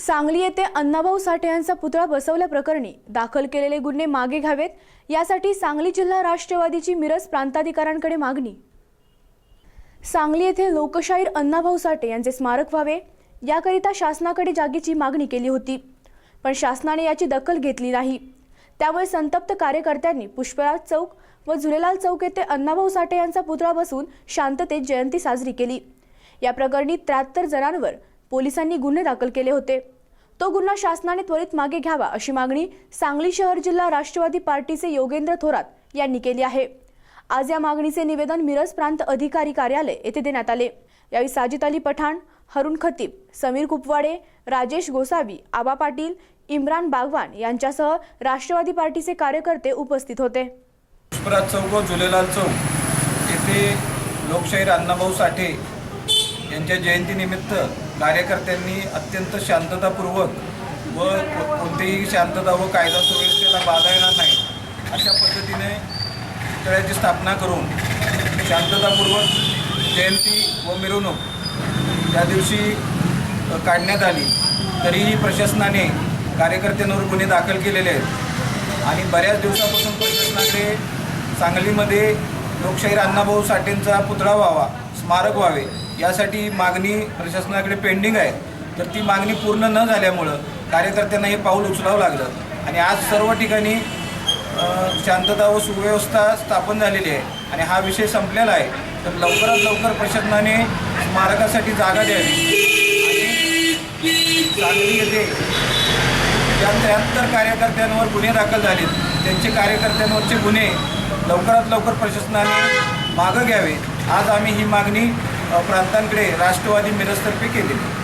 सांगली येथे अण्णाभाऊ साठे यांचा पुतळा बसवल्याप्रकरणी दाखल केलेले गुन्हे मागे घ्यावेत. यासाठी सांगली जिल्हा राष्ट्रवादीची मिरज प्रांताधिकाऱ्यांकडे मागणी. सांगली येथे लोकशाहीर अण्णाभाऊ साठे यांचे स्मारक व्हावे याकरिता शासनाकडे जागेची मागणी केली होती. पण शासनाने याची दखल घेतली नाही. त्यामुळे संतप्त कार्यकर्त्यांनी पुष्पराज चौक व झुलेलाल चौक येथे अण्णाभाऊ साठे यांचा पुतळा बसून शांततेत जयंती साजरी केली. या प्रकरणी त्र्याहत्तर जणांवर पोलिसांनी गुन्हे दाखल केले होते. तो गुन्हा शासनाने त्वरित मागे घ्यावा अशी मागणी सांगली शहर जिल्हा राष्ट्रवादी पार्टीचे योगेंद्र थोरात यांनी केली आहे. आज या मागणीचे निवेदन मिरज प्रांत अधिकारी कार्यालय येथे देण्यात आले. यावेळी साजिद अली पठाण हरुण खतीब समीर कुपवाडे राजेश गोसावी आबा पाटील इम्रान बागवान यांच्यासह राष्ट्रवादी पार्टीचे कार्यकर्ते उपस्थित होते. पुष्पराज चौक व झुलेलाल चौक येथे लोकशाहीर अण्णाभाऊ साठे यांच्या जयंतीनिमित्त कार्यकर्त्यांनी अत्यंत शांततापूर्वक व कोणतीही शांतता व कायदा सुव्यवस्थेला बाधा येणार नाही अशा पद्धतीने पुतळ्याची स्थापना करून शांततापूर्वक जयंती व मिरवणूक त्या दिवशी काढण्यात आली. तरीही प्रशासनाने कार्यकर्त्यांवर गुन्हे दाखल केलेले आहेत. आणि बऱ्याच दिवसापासून प्रशासनाकडे सांगलीमध्ये लोकशाहीर अण्णाभाऊ साठेंचा पुतळा व्हावा स्मारक व्हावे. यासाठी मागणी प्रशासनाकडे पेंडिंग आहे. तर ती मागणी पूर्ण न झाल्यामुळं कार्यकर्त्यांना हे पाऊल उचलावं लागलं. आणि आज सर्व ठिकाणी शांतता व सुव्यवस्था स्थापन झालेली आहे. आणि हा विषय संपलेला आहे. तर लवकरात लवकर प्रशासनाने स्मारकासाठी जागा द्यावी. सांगली येथे ज्या त्र्याहत्तर कार्यकर्त्यांवर गुन्हे दाखल झालेत त्यांचे कार्यकर्त्यांवरचे गुन्हे लवकरात लवकर प्रशासनाने मागं घ्यावे. आज आम्ही ही मागणी प्रांतांकडे राष्ट्रवादी मिरजतर्फे केलेली